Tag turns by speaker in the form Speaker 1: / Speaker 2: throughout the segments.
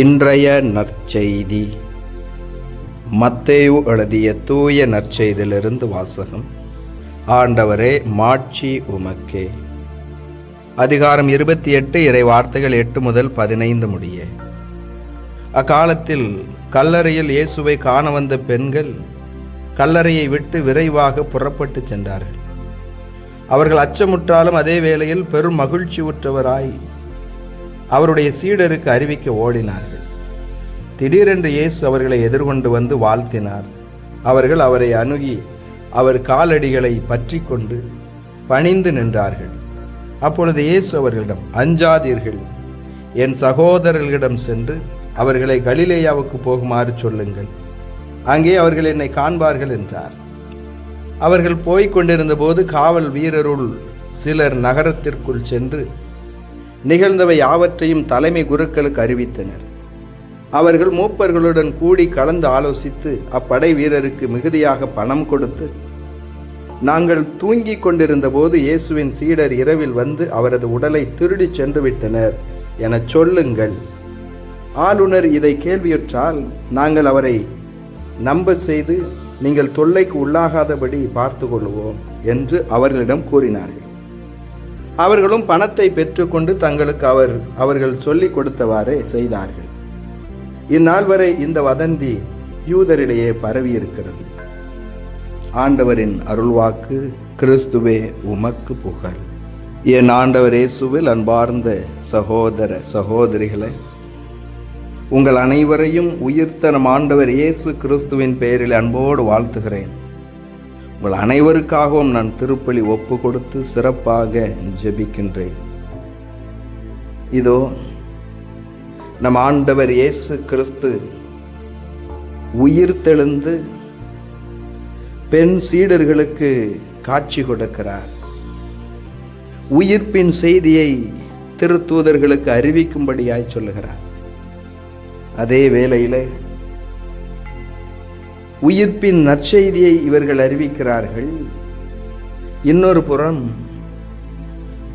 Speaker 1: இன்றைய நற்செய்தி. மத்தேயு எழுதிய தூய நற்செய்தியிலிருந்து வாசகம். ஆண்டவரே மாட்சி உமக்கே. அதிகாரம் இருபத்தி எட்டு இறை வார்த்தைகள் எட்டு முதல் பதினைந்து முடிய. அக்காலத்தில் கல்லறையில் இயேசுவை காண வந்த பெண்கள் கல்லறையை விட்டு விரைவாக புறப்பட்டு சென்றார்கள். அவர்கள் அச்சமுற்றாலும் அதே வேளையில் பெரும் மகிழ்ச்சி உற்றவராய் அவருடைய சீடருக்கு அறிவிக்க ஓடினார்கள். திடீரென்று இயேசு அவர்களை எதிர்கொண்டு வந்து வாழ்த்தினார். அவர்கள் அவரை அணுகி அவர் காலடிகளை பற்றி கொண்டு பணிந்து நின்றார்கள். அப்பொழுது இயேசு அவர்களிடம் அஞ்சாதீர்கள். என் சகோதரர்களிடம் சென்று அவர்களை கலிலேயாவுக்கு போகுமாறு சொல்லுங்கள். அங்கே அவர்கள் என்னை காண்பார்கள் என்றார். அவர்கள் போய்க் கொண்டிருந்தபோது காவல் வீரருள் சிலர் நகரத்திற்குள் சென்று நிகழ்ந்தவை யாவற்றையும் தலைமை குருக்களுக்கு அறிவித்தனர். அவர்கள் மூப்பர்களுடன் கூடி கலந்து ஆலோசித்து அப்படை வீரருக்கு மிகுதியாக பணம் கொடுத்து நாங்கள் தூங்கிக் கொண்டிருந்த போது இயேசுவின் சீடர் இரவில் வந்து அவரது உடலை திருடிச் சென்று விட்டனர் எனச் சொல்லுங்கள். ஆளுநர் இதை கேள்வியுற்றால் நாங்கள் அவரை நம்ப செய்து நீங்கள் தொல்லைக்கு உள்ளாகாதபடி பார்த்து கொள்வோம் என்று அவர்களிடம் கூறினார்கள். அவர்களும் பணத்தை பெற்றுக்கொண்டு தங்களுக்கு அவர் அவர்கள் சொல்லிக் கொடுத்தவாறே செய்தார்கள். இந்நாள் வரை இந்த வதந்தி யூதரிடையே பரவி இருக்கிறது ஆண்டவரின் அருள்வாக்கு கிறிஸ்துவே உமக்கு புகழ். என் ஆண்டவர் இயேசுவில் அன்பார்ந்த சகோதர சகோதரிகளை உங்கள் அனைவரையும் உயிர்த்த நம் ஆண்டவர் இயேசு கிறிஸ்துவின் பெயரில் அன்போடு வாழ்த்துகிறேன். உங்கள் அனைவருக்காகவும் நான் திருப்பலி ஒப்பு கொடுத்து சிறப்பாக ஜெபிக்கின்றேன். இதோ நம் ஆண்டவர் இயேசு கிறிஸ்து உயிர் தெழுந்து பெண் சீடர்களுக்கு காட்சி கொடுக்கிறார். உயிர்ப்பின் செய்தியை திருத்தூதர்களுக்கு அறிவிக்கும்படியாய் சொல்லுகிறார். அதே வேளையிலே உயிர்ப்பின் நற்செய்தியை இவர்கள் அறிவிக்கிறார்கள். இன்னொரு புறம்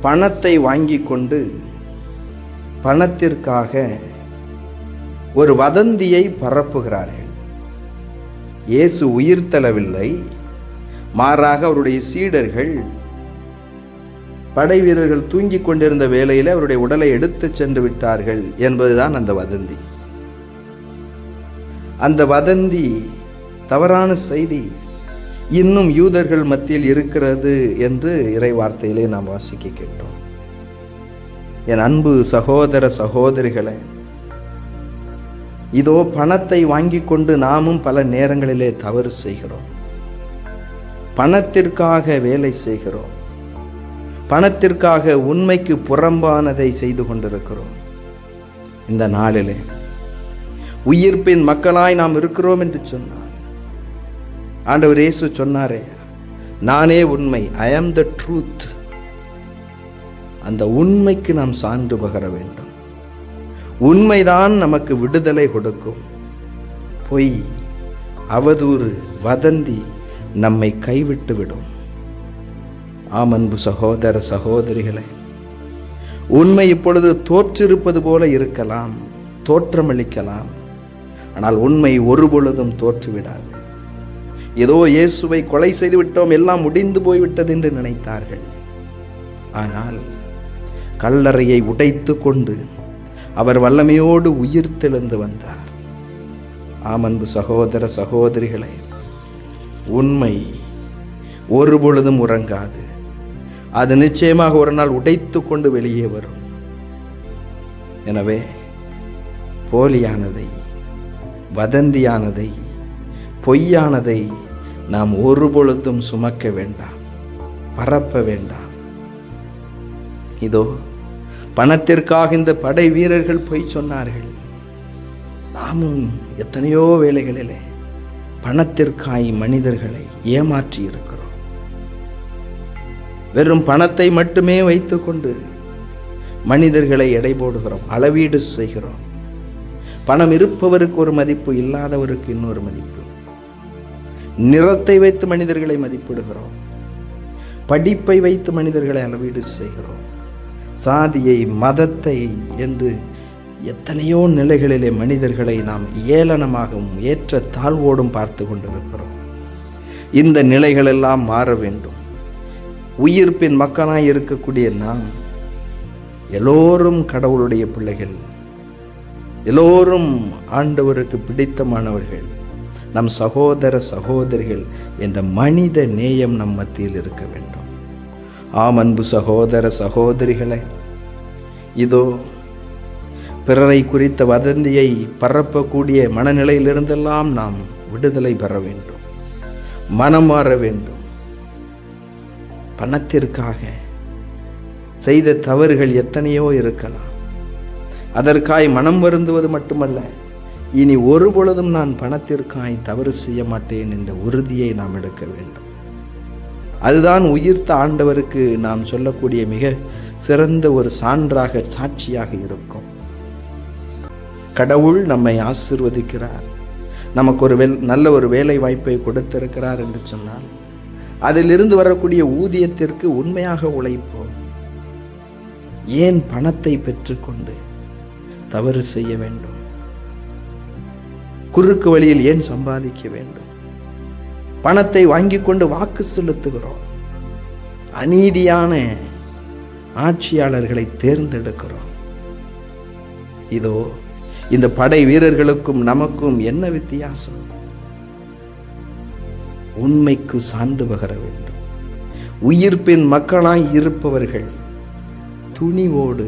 Speaker 1: பணத்தை வாங்கி கொண்டு பணத்திற்காக ஒரு வதந்தியை பரப்புகிறார்கள். இயேசு உயிர்த்தளவில்லை மாறாக அவருடைய சீடர்கள் படை வீரர்கள் தூங்கிக் கொண்டிருந்த வேளையில் அவருடைய உடலை எடுத்துச் சென்று விட்டார்கள் என்பதுதான் அந்த வதந்தி. அந்த வதந்தி தவறான செய்தி இன்னும் யூதர்கள் மத்தியில் இருக்கிறது என்று இறை வார்த்தையிலே நாம் வாசிக்க கேட்டோம். என் அன்பு சகோதர சகோதரிகளே இதோ பணத்தை வாங்கி கொண்டு நாமும் பல நேரங்களிலே தவறு செய்கிறோம். பணத்திற்காக வேலை செய்கிறோம். பணத்திற்காக உண்மைக்கு புறம்பானதை செய்து கொண்டிருக்கிறோம். இந்த நாளிலே உயிர்ப்பின் மக்களாய் நாம் இருக்கிறோம் என்று சொன்னார் ஆண்டவர் இயேசு சொன்னாரே நானே உண்மை ஐ ஆம் த ட்ரூத் அந்த உண்மைக்கு நாம் சான்று பகர வேண்டும். உண்மைதான் நமக்கு விடுதலை கொடுக்கும். பொய் அவதூறு வதந்தி நம்மை கைவிட்டு விடும். ஆமன்பு சகோதர சகோதரிகளே உண்மை இப்பொழுது தோற்றிருப்பது போல இருக்கலாம் தோற்றமளிக்கலாம். ஆனால் உண்மை ஒரு பொழுதும் தோற்றுவிடாது. ஏதோ இயேசுவை கொலை செய்துவிட்டோம் எல்லாம் முடிந்து போய்விட்டது என்று நினைத்தார்கள். ஆனால் கல்லறையை உடைத்து கொண்டு அவர் வல்லமையோடு உயிர் தெளிந்து வந்தார். ஆமன்பு சகோதர சகோதரிகளே உண்மை ஒரு பொழுதும் உறங்காது. அது நிச்சயமாக ஒரு நாள் உடைத்து கொண்டு வெளியே வரும். எனவே போலியானதை வதந்தியானதை பொய்யானதை நாம் ஒரு பொழுதும் சுமக்க வேண்டாம் பரப்ப வேண்டாம். இதோ பணத்திற்காக இந்த படை வீரர்கள் பொய் சொன்னார்கள். நாமும் எத்தனையோ வேலைகளிலே பணத்திற்காய் மனிதர்களை ஏமாற்றி இருக்கிறோம். வெறும் பணத்தை மட்டுமே வைத்துக்கொண்டு மனிதர்களை எடை போடுகிறோம் அளவீடு செய்கிறோம். பணம் இருப்பவருக்கு ஒரு மதிப்பு இல்லாதவருக்கு இன்னொரு மதிப்பு. நிறத்தை வைத்து மனிதர்களை மதிப்பிடுகிறோம். படிப்பை வைத்து மனிதர்களை அளவீடு செய்கிறோம். சாதியை மதத்தை என்று எத்தனையோ நிலைகளிலே மனிதர்களை நாம் ஏளனமாகவும் ஏற்ற தாழ்வோடும் பார்த்து கொண்டிருக்கிறோம். இந்த நிலைகளெல்லாம் மாற வேண்டும். உயிர்ப்பின் மக்களாய் இருக்கக்கூடிய நாம் எல்லோரும் கடவுளுடைய பிள்ளைகள் எல்லோரும் ஆண்டவருக்கு பிடித்தமானவர்கள் நம் சகோதர சகோதரிகள் என்ற மனித நேயம் நம் மத்தியில் இருக்க வேண்டும். ஆம் அன்பு சகோதர சகோதரிகளை இதோ பிறரை குறித்த வதந்தியை பரப்பக்கூடிய மனநிலையிலிருந்தெல்லாம் நாம் விடுதலை பெற வேண்டும். மனம் மாற வேண்டும். பணத்திற்காக செய்த தவறுகள் எத்தனையோ இருக்கலாம். அதற்காய் மனம் வருந்துவது மட்டுமல்ல இனி ஒரு பொழுதும் நான் பணத்திற்காய் தவறு செய்ய மாட்டேன் என்ற உறுதியை நாம் எடுக்க வேண்டும். அதுதான் உயிர்த்த ஆண்டவருக்கு நாம் சொல்லக்கூடிய மிக சிறந்த ஒரு சான்றாக சாட்சியாக இருக்கும். கடவுள் நம்மை ஆசிர்வதிக்கிறார். நமக்கு ஒரு வெல் நல்ல ஒரு வேலை வாய்ப்பை கொடுத்திருக்கிறார் என்று சொன்னால் அதிலிருந்து வரக்கூடிய ஊதியத்திற்கு உண்மையாக உழைப்போம். ஏன் பணத்தை பெற்றுக்கொண்டு தவறு செய்ய வேண்டும்? குறுக்கு வழியில் ஏன் சம்பாதிக்க வேண்டும்? பணத்தை வாங்கி கொண்டு வாக்கு செலுத்துகிறோம். அநீதியான ஆட்சியாளர்களை தேர்ந்தெடுக்கிறோம். இதோ இந்த படை வீரர்களுக்கும் நமக்கும் என்ன வித்தியாசம்? உண்மைக்கு சான்று பகர வேண்டும். உயிர்ப்பின் மக்களாய் இருப்பவர்கள் துணிவோடு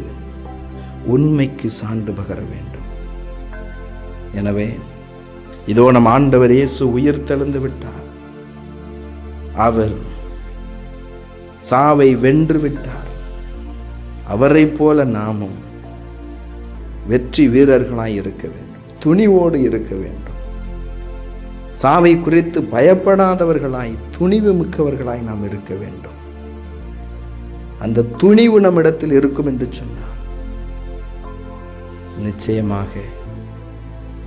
Speaker 1: உண்மைக்கு சான்று பகர வேண்டும். எனவே இதோ நம் ஆண்டவர் இயேசு உயிர் தெழுந்து விட்டார். அவர் சாவை வென்று விட்டார். அவரைப் போல நாமும் வெற்றி வீரர்களாய் இருக்க வேண்டும். துணிவோடு இருக்க வேண்டும். சாவை குறித்து பயப்படாதவர்களாய் துணிவு மிக்கவர்களாய் நாம் இருக்க வேண்டும். அந்த துணிவு நம்மிடத்தில் இருக்கும் என்று சொன்னார் நிச்சயமாக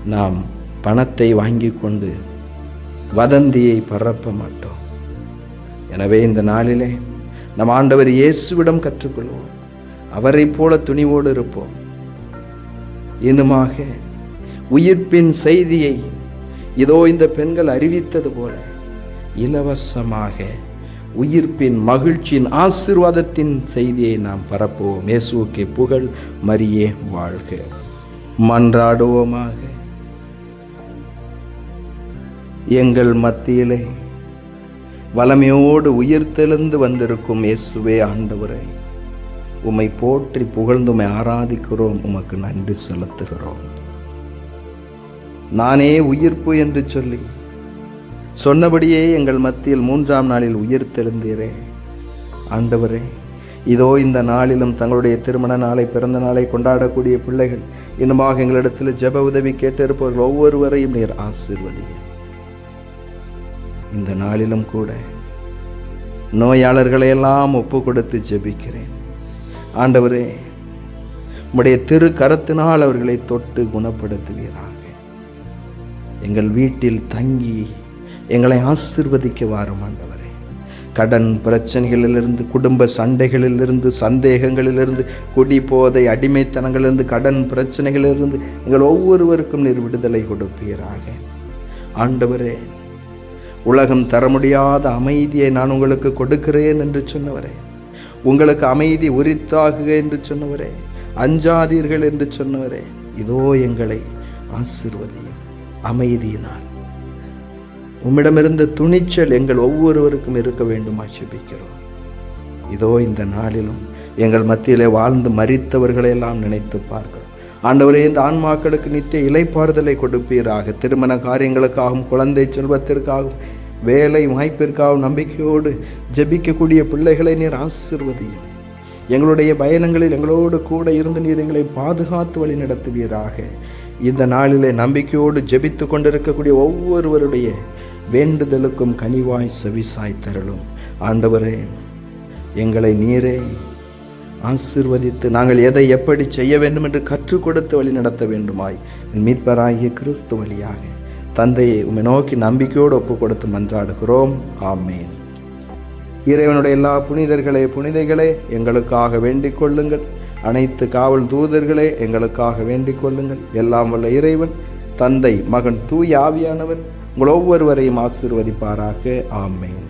Speaker 1: நாம் பணத்தை வாங்கி கொண்டு வதந்தியை பரப்ப மாட்டோம். எனவே இந்த நாளிலே நம் ஆண்டவர் இயேசுவிடம் கற்றுக்கொள்வோம். அவரைப் போல துணிவோடு இருப்போம். இன்னுமாக உயிர்ப்பின் செய்தியை இதோ இந்த பெண்கள் அறிவித்தது போல இலவசமாக உயிர்ப்பின் மகிழ்ச்சியின் ஆசிர்வாதத்தின் செய்தியை நாம் பரப்புவோம். இயேசுவுக்கே புகழ் மரியே வாழ்க. மன்றாடுவோமாக. எங்கள் மத்தியிலே வலமையோடு உயிர்த்தெழுந்து வந்திருக்கும் இயேசுவே ஆண்டவரே உம்மை போற்றி புகழ்ந்து உம்மை ஆராதிக்கிறோம். உமக்கு நன்றி செலுத்துகிறோம். நானே உயிர்ப்பு என்று சொல்லி சொன்னபடியே எங்கள் மத்தியில் மூன்றாம் நாளில் உயிர்த்தெழுந்தீரே ஆண்டவரே இதோ இந்த நாளிலும் தங்களுடைய திருமண நாளை பிறந்த நாளை கொண்டாடக்கூடிய பிள்ளைகள் இன்னுமாக எங்களிடத்தில் ஜெப உதவி கேட்டிருப்பவர்கள் ஒவ்வொருவரையும் நீர் ஆசிர்வதியும் இந்த நாளிலும் கூட நோயாளர்களை எல்லாம் ஒப்பு கொடுத்து ஜெபிக்கிறேன். ஆண்டவரே உம்முடைய திரு கரத்தினால் அவர்களை தொட்டு குணப்படுத்துவீராக. எங்கள் வீட்டில் தங்கி எங்களை ஆசிர்வதிக்க வாரும் ஆண்டவரே. கடன் பிரச்சனைகளிலிருந்து குடும்ப சண்டைகளிலிருந்து சந்தேகங்களிலிருந்து குடி போதை அடிமைத்தனங்களிலிருந்து கடன் பிரச்சனைகளிலிருந்து எங்கள் ஒவ்வொருவருக்கும் நீர் விடுதலை கொடுப்பீராக. ஆண்டவரே உலகம் தர முடியாத அமைதியை நான் உங்களுக்கு கொடுக்கிறேன் என்று சொன்னவரே. உங்களுக்கு அமைதி உரித்தாகுக என்று சொன்னவரே. அஞ்சாதீர்கள் என்று சொன்னவரே. இதோ எங்களை ஆசிர்வதியும் அமைதியினால். உம்மிடமிருந்த துணிச்சல் எங்கள் ஒவ்வொருவருக்கும் இருக்க வேண்டும் ஆட்சேபிக்கிறோம். இதோ இந்த நாளிலும் எங்கள் மத்தியிலே வாழ்ந்து மறித்தவர்களையெல்லாம் நினைத்து பார்க்கிறோம். ஆண்டவரே இந்த ஆன்மாக்களுக்கு நித்திய இலைப்பாறுதலை கொடுப்பீராக. திருமண காரியங்களுக்காகவும் குழந்தை செல்வத்திற்காகவும் வேலை வாய்ப்பிற்காகவும் நம்பிக்கையோடு ஜெபிக்கக்கூடிய பிள்ளைகளை நீர் ஆசிர்வதியும். எங்களுடைய பயணங்களில் எங்களோடு கூட இருந்து நீர் எங்களை பாதுகாத்து வழி நடத்துவீராக. இந்த நாளிலே நம்பிக்கையோடு ஜெபித்து கொண்டிருக்கக்கூடிய ஒவ்வொருவருடைய வேண்டுதலுக்கும் கனிவாய் செவிசாய் தரலும் ஆண்டவரே எங்களை நீரே ஆசிர்வதித்து நாங்கள் எதை எப்படி செய்ய வேண்டும் என்று கற்றுக் கொடுத்து வழி நடத்த வேண்டுமாய். மீட்பராகிய கிறிஸ்து வழியாக. தந்தையை உம்மை நோக்கி நம்பிக்கையோடு ஒப்பு கொடுத்து மன்றாடுகிறோம். ஆமேன். இறைவனுடைய எல்லா புனிதர்களே புனிதைகளே எங்களுக்காக வேண்டிக் கொள்ளுங்கள். அனைத்து காவல் தூதர்களே எங்களுக்காக வேண்டிக் கொள்ளுங்கள். எல்லாம் வல்ல இறைவன் தந்தை மகன் தூய் ஆவியானவர் உங்கள் ஒவ்வொருவரையும் ஆசிர்வதிப்பாராக. ஆமேன்.